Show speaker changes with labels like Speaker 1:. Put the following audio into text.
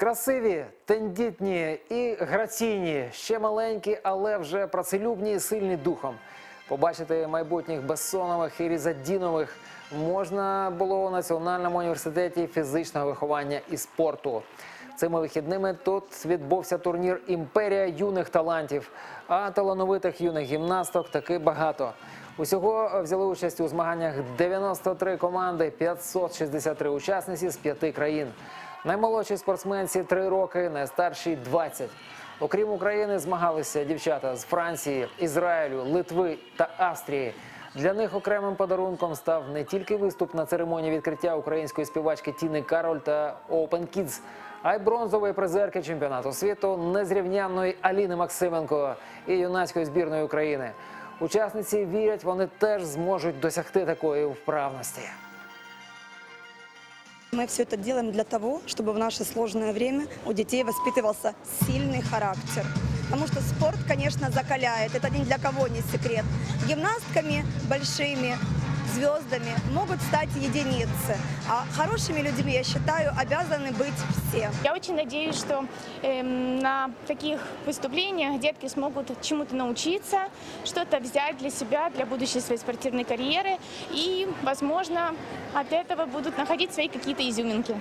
Speaker 1: Красиві, тендітні і граційні, ще маленькі, але вже працелюбні і сильні духом. Побачити майбутніх Бессонових і Різадінових можна було у Національному університеті фізичного виховання і спорту. Цими вихідними тут відбувся турнір Імперія юних талантів, а талановитих юних гімнасток таки багато. Усього взяли участь у змаганнях 93 команди, 563 учасниці з п'яти країн. Наймолодшій спортсменці 3 роки, найстаршій 20. Окрім України, змагалися дівчата з Франції, Ізраїлю, Литви та Австрії. Для них окремим подарунком став не тільки виступ на церемонії відкриття української співачки Тіни Кароль та Open Kids, а й бронзової призерки чемпіонату світу незрівнянної Аліни Максименко і юнацької збірної України. Учасниці вірять, вони теж зможуть досягти такої вправності.
Speaker 2: Мы все это делаем для того, чтобы в наше сложное время у детей воспитывался сильный характер. Потому что спорт, конечно, закаляет, это ни для кого не секрет. Гимнастками большими, звездами могут стать единицы. А хорошими людьми, я считаю, обязаны быть все.
Speaker 3: Я очень надеюсь, что эм, на таких выступлениях детки смогут чему-то научиться, что-то взять для себя, для будущей своей спортивной карьеры и, возможно, от этого будут находить свои какие-то изюминки.